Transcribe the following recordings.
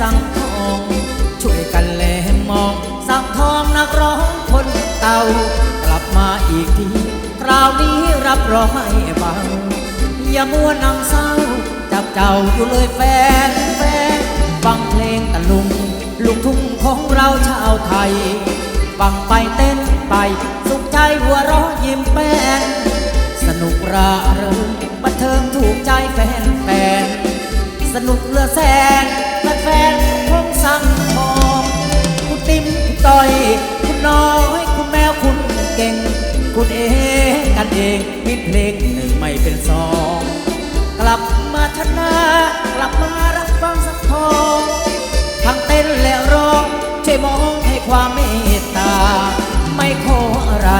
สังทอง ช่วยกันแลมอง สังทองนักร้องคนเตากลับมาอีกทีคราวนี้รับรองให้เบาอย่ามัวนั่งเศร้า จับเจ้าอยู่เลยแฟนแฟนฟังเพลงตะลุงลูกทุ่งของเราชาวไทยฟังไปเต้นไป สุขใจหัวเราะยิ้มแป้นสนุกราเริงบันเทิงถูกใจแฟนแฟนสนุกเลือแสน อยคุณน้อยคุณแมวคุณเก่ง คุณเองกันเองมีเพลงหนึ่งไม่เป็นสองกลับมาชนะกลับมารับฟังสักทองทั้งเต้นและร้องช่วยมองให้ความเมตตา ไม่ขออะไร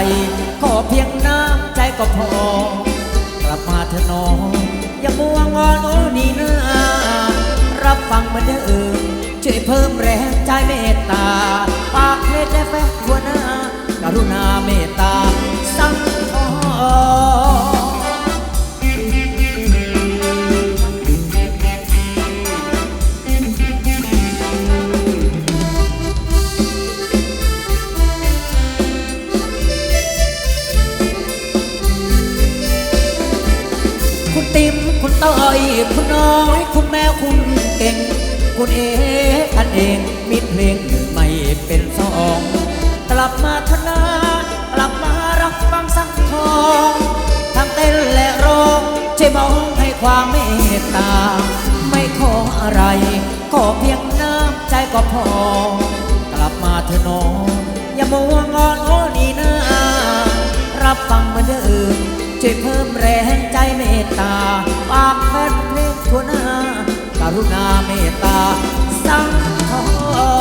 ขอเพียงน้ำใจก็พอ กลับมาเถอะน้องอย่ามัวงอนโอ้นี่นารับฟังเหมือนเดิมช่วยเพิ่มแรงใจเมตตาปา รุณาเมตตาสังทองคุณติ๋มคุณต้อยคุณน้อย คุณแมวคุณเก่ง คุณเอกันเองมีเพลงหนึ่งไม่เป็นสอง กลับมาทนากลับมารับฟังสังทองทั้งเต้นและร้องช่วยมองให้ความเมตตา ไม่ขออะไร ขอเพียงน้ำใจก็พอ กลับมาเถอะน้องอย่ามัวงอนโอนี่นารับฟังเหมือนเดิมช่วยเพิ่มแรงใจเมตตาฝากแฟนเพลงทั่วหน้า กรุณาเมตตาสังทอง